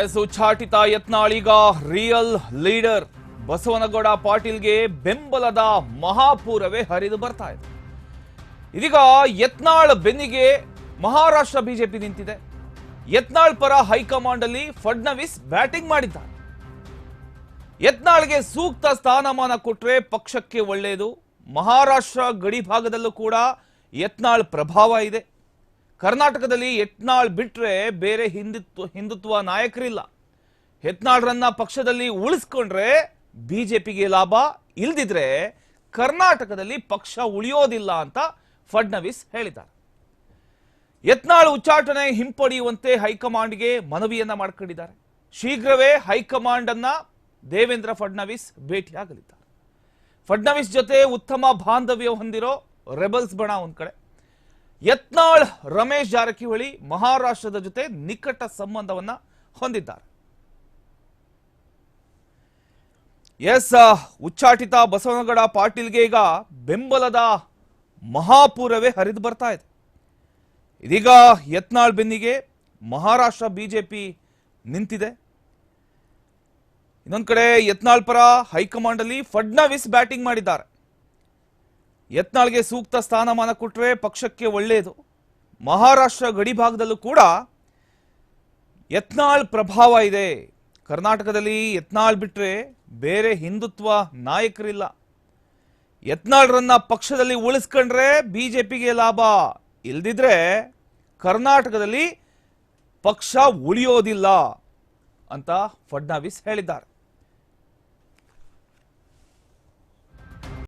S ಉಚ್ಚಾಟಿತ ಯತ್ನಾಳೀಗ real leader Basanagouda ಪಾಟೀಲ್ಗೆ ಬೆಂಬಲದ ಮಹಾಪೂರವೇ ಹರಿದು ಬರ್ತಾ ಇದೆ. ಇದೀಗ ಯತ್ನಾಳ್ ಬೆನ್ನಿಗೆ ಮಹಾರಾಷ್ಟ್ರ ಬಿಜೆಪಿ ನಿಂತಿದೆ. ಯತ್ನಾಳ್ ಪರ ಹೈಕಮಾಂಡ್ ಅಲ್ಲಿ ಫಡ್ನವೀಸ್ ಬ್ಯಾಟಿಂಗ್ ಮಾಡಿದ್ದಾರೆ. ಯತ್ನಾಳ್ಗೆ ಸೂಕ್ತ ಸ್ಥಾನಮಾನ ಕೊಟ್ರೆ ಪಕ್ಷಕ್ಕೆ ಒಳ್ಳೆಯದು ಮಹಾರಾಷ್ಟ್ರ ಗಡಿ ಭಾಗದಲ್ಲೂ ಕೂಡ ಯತ್ನಾಳ್ ಪ್ರಭಾವ ಇದೆ. ಕರ್ನಾಟಕದಲ್ಲಿ ಯತ್ನಾಳ್ ಬಿಟ್ರೆ ಬೇರೆ ಹಿಂದುತ್ವ ಹಿಂದುತ್ವ ನಾಯಕರಿಲ್ಲ. ಯತ್ನಾಳ್ರನ್ನ ಪಕ್ಷದಲ್ಲಿ ಉಳಿಸ್ಕೊಂಡ್ರೆ ಬಿಜೆಪಿಗೆ ಲಾಭ, ಇಲ್ದಿದ್ರೆ ಕರ್ನಾಟಕದಲ್ಲಿ ಪಕ್ಷ ಉಳಿಯೋದಿಲ್ಲ ಅಂತ ಫಡ್ನವೀಸ್ ಹೇಳಿದ್ದಾರೆ. ಯತ್ನಾಳ್ ಉಚ್ಚಾಟನೆ ಹಿಂಪಡೆಯುವಂತೆ ಹೈಕಮಾಂಡ್ಗೆ ಮನವಿಯನ್ನ ಮಾಡಿಕೊಂಡಿದ್ದಾರೆ. ಶೀಘ್ರವೇ ಹೈಕಮಾಂಡ್ ಅನ್ನ ದೇವೇಂದ್ರ ಫಡ್ನವೀಸ್ ಭೇಟಿಯಾಗಲಿದ್ದಾರೆ. ಫಡ್ನವೀಸ್ ಜೊತೆ ಉತ್ತಮ ಬಾಂಧವ್ಯ ಹೊಂದಿರೋ ರೆಬಲ್ಸ್ ಬಣ ಒಂದ್ ಕಡೆ. ಯತ್ನಾಳ್ ರಮೇಶ್ ಜಾರಕಿಹೊಳಿ ಮಹಾರಾಷ್ಟ್ರದ ಜೊತೆ ನಿಕಟ ಸಂಬಂಧವನ್ನ ಹೊಂದಿದ್ದಾರೆ. ಎಸ್ ಉಚ್ಚಾಟಿತ ಬಸವನಗಡ ಪಾಟೀಲ್ಗೆ ಈಗ ಬೆಂಬಲದ ಮಹಾಪೂರವೇ ಹರಿದು ಬರ್ತಾ ಇದೆ. ಇದೀಗ ಯತ್ನಾಳ್ ಬೆನ್ನಿಗೆ ಮಹಾರಾಷ್ಟ್ರ ಬಿಜೆಪಿ ನಿಂತಿದೆ. ಇನ್ನೊಂದು ಕಡೆ ಯತ್ನಾಳ್ ಪರ ಹೈಕಮಾಂಡ್ ಅಲ್ಲಿ ಫಡ್ನವೀಸ್ ಬ್ಯಾಟಿಂಗ್ ಮಾಡಿದ್ದಾರೆ. ಯತ್ನಾಳ್ಗೆ ಸೂಕ್ತ ಸ್ಥಾನಮಾನ ಕೊಟ್ಟರೆ ಪಕ್ಷಕ್ಕೆ ಒಳ್ಳೆಯದು ಮಹಾರಾಷ್ಟ್ರ ಗಡಿ ಭಾಗದಲ್ಲೂ ಕೂಡ ಯತ್ನಾಳ್ ಪ್ರಭಾವ ಇದೆ. ಕರ್ನಾಟಕದಲ್ಲಿ ಯತ್ನಾಳ್ ಬಿಟ್ಟರೆ ಬೇರೆ ಹಿಂದುತ್ವ ನಾಯಕರಿಲ್ಲ. ಯತ್ನಾಳ್ರನ್ನ ಪಕ್ಷದಲ್ಲಿ ಉಳಿಸ್ಕೊಂಡ್ರೆ ಬಿ ಜೆ ಪಿಗೆ ಲಾಭ. ಇಲ್ದಿದ್ರೆ ಕರ್ನಾಟಕದಲ್ಲಿ ಪಕ್ಷ ಉಳಿಯೋದಿಲ್ಲ ಅಂತ ಫಡ್ನವೀಸ್ ಹೇಳಿದ್ದಾರೆ.